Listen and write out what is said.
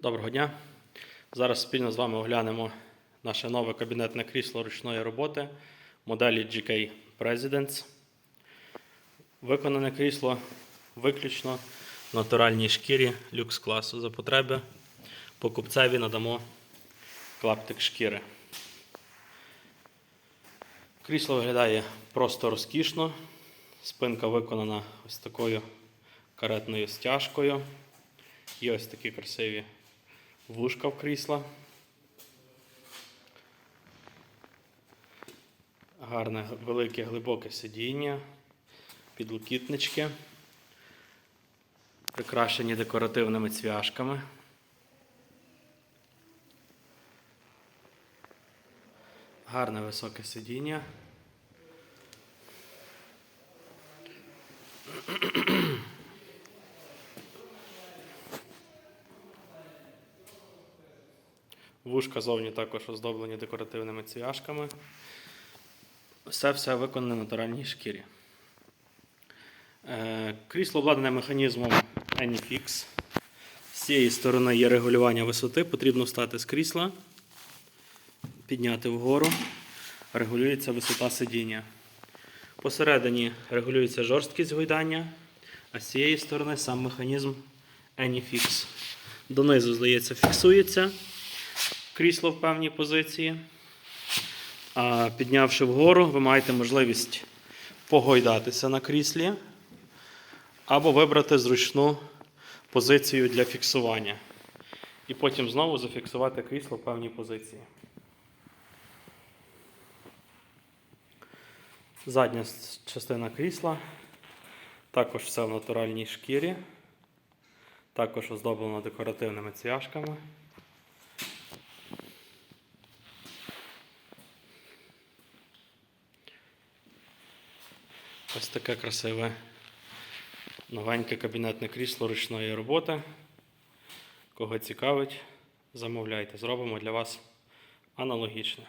Доброго дня. Зараз спільно з вами оглянемо наше нове кабінетне крісло ручної роботи моделі GK Presidents. Виконане крісло виключно в натуральній шкірі люкс класу. За потреби покупцеві надамо клаптик шкіри. Крісло виглядає просто розкішно. Спинка виконана ось такою каретною стяжкою. Є ось такі красиві вушка в крісла. Гарне велике глибоке сидіння, підлокітнички, прикрашені декоративними цвяшками. Гарне високе сидіння. Вушка зовні також оздоблені декоративними цвяшками. Все все виконане в натуральній шкірі. Е, Крісло обладнане механізмом Anyfix. З цієї сторони є регулювання висоти. Потрібно встати з крісла, підняти вгору. Регулюється висота сидіння. Посередині регулюється жорсткість гойдання, а з цієї сторони сам механізм Anyfix. Донизу, здається, фіксується крісло в певній позиції. А піднявши вгору, ви маєте можливість погойдатися на кріслі або вибрати зручну позицію для фіксування. І потім знову зафіксувати крісло в певній позиції. Задня частина крісла. Також все в натуральній шкірі. Також оздоблено декоративними цвяшками. Ось таке красиве новеньке кабінетне крісло ручної роботи. Кого цікавить, замовляйте. Зробимо для вас аналогічне.